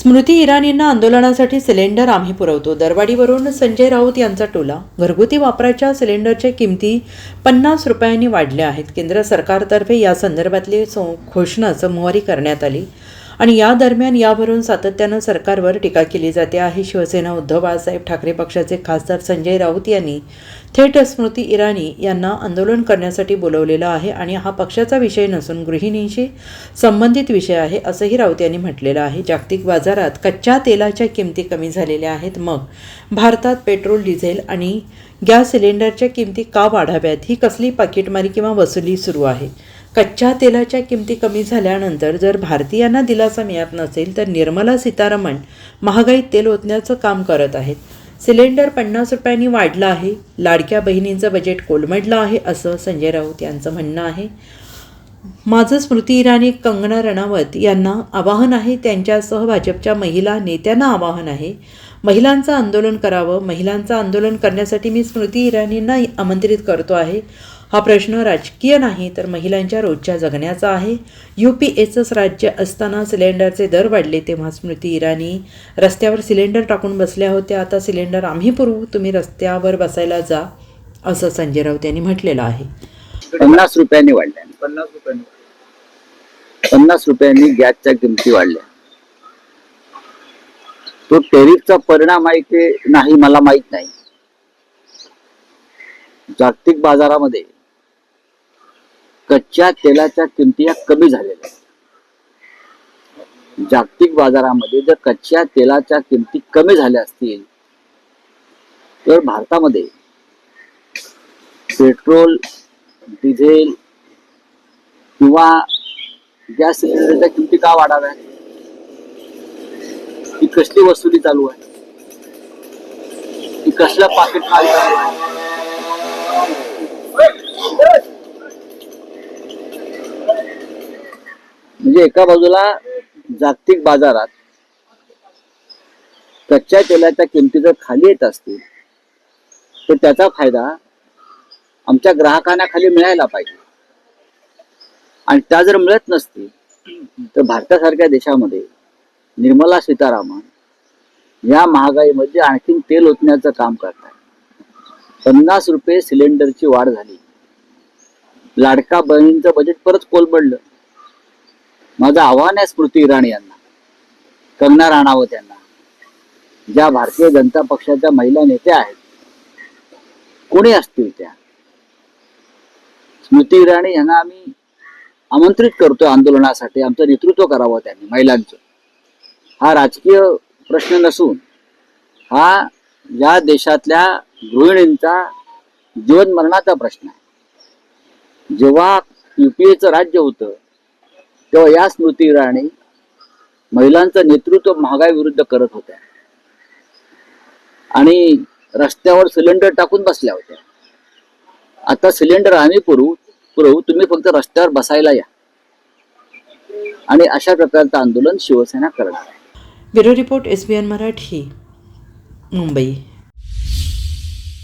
स्मृती इराणींना आंदोलनासाठी सिलेंडर आम्ही पुरवतो. दरवाढीवरून संजय राऊत यांचा टोला. घरगुती वापराच्या सिलेंडरच्या किमती पन्नास रुपयांनी वाढल्या आहेत. केंद्र सरकारतर्फे या संदर्भातली घोषणा सोमवारी करण्यात आली. आणि या दरम्यान यावरून सातत्यानं सरकारवर टीका केली जाते आहे शिवसेना उद्धव बाळासाहेब ठाकरे पक्षाचे खासदार संजय राऊत यांनी. थेट स्मृती इराणी यांना आंदोलन करण्यासाठी बोलवलेलं आहे आणि हा पक्षाचा विषय नसून गृहिणींशी संबंधित विषय आहे असंही राऊत यांनी म्हटलेलं आहे. जागतिक बाजारात कच्च्या तेलाच्या किमती कमी झालेल्या आहेत. मग भारतात पेट्रोल डिझेल आणि गॅस सिलेंडरच्या किमती का वाढाव्यात? ही कसली पाकिटमारी किंवा वसुली सुरू आहे? कच्च्या तेलाच्या किमती कमी झाल्यानंतर जर भारतीयांना दिलासा मिळत नसेल तर निर्मला सीतारामन महागाईत तेल ओतण्याचं काम करत आहेत. सिलेंडर पन्नास रुपयांनी वाढलं आहे. लाडक्या बहिणींचं बजेट कोलमडलं आहे असं संजय राऊत यांचं म्हणणं आहे. माझं स्मृती इराणी कंगना रणावत यांना आवाहन आहे. त्यांच्यासह भाजपच्या महिला नेत्यांना आवाहन आहे. महिलांचं आंदोलन करावं. महिलांचं आंदोलन करण्यासाठी मी स्मृती इराणींना आमंत्रित करतो आहे. हा प्रश्न राजकीय नाही तर महिलांच्या रोजच्या जगण्याचा आहे. यू पी एचंच राज्य असताना सिलेंडरचे दर वाढले तेव्हा स्मृती इराणी रस्त्यावर सिलेंडर टाकून बसल्या होत्या. आता सिलेंडर आम्ही पुरवू तुम्ही रस्त्यावर बसायला जा असं संजय राऊत यांनी म्हटलेलं आहे. पन्नास रुपयांनी वाढल्या. पन्नास रुपयांनी पन्नास रुपयांनी गॅसच्या किमती वाढल्या. तो टेरिफचा परिणाम आहे की नाही मला माहीत नाही. जागतिक बाजारामध्ये कच्च्या तेलाच्या किमती या कमी झालेल्या आहेत. जागतिक बाजारामध्ये जर कच्च्या तेलाच्या किमती कमी झाल्या असतील तर भारतामध्ये पेट्रोल डिझेल किंवा गॅस सिलेंडरच्या किमती का वाढाव्या ही कसली वसुली चालू आहे? ही कसल्या पाकिट खाली चालू आहे? म्हणजे एका बाजूला जागतिक बाजारात कच्च्या तेलाच्या किमती जर खाली येत असतील तर त्याचा फायदा आमच्या ग्राहकांना खाली मिळायला पाहिजे. आणि त्या जर मिळत नसतील तर भारतासारख्या देशामध्ये निर्मला सीतारामन या महागाईमध्ये आणखीन तेल ओतण्याचं काम करतात. पन्नास रुपये सिलेंडरची वाढ झाली. लाडका बहिणींचं बजेट परत कोलबडलं माझं आव्हान आहे स्मृती इराणी यांना कंगना राणावत यांना. ज्या भारतीय जनता पक्षाच्या महिला नेत्या आहेत कोणी असतील त्या? स्मृती इराणी यांना आम्ही आमंत्रित करतोय आंदोलनासाठी आमचं नेतृत्व करावं त्यांनी महिलांचं. हा राजकीय प्रश्न नसून हा या देशातल्या गृहिणींचा जीवन मरणाचा प्रश्न आहे. जेव्हा युपीएचं राज्य होतं तेव्हा या स्मृती इराणी महिलांचं नेतृत्व महागाई विरुद्ध करत होत्या. आणि रस्त्यावर सिलेंडर टाकून बसल्या होत्या. आता सिलेंडर आम्ही पुरवू पुरवू तुम्ही फक्त रस्त्यावर बसायला या. आणि अशा प्रकारचं आंदोलन शिवसेना करत आहे. Bureau report S B N Marathi Mumbai.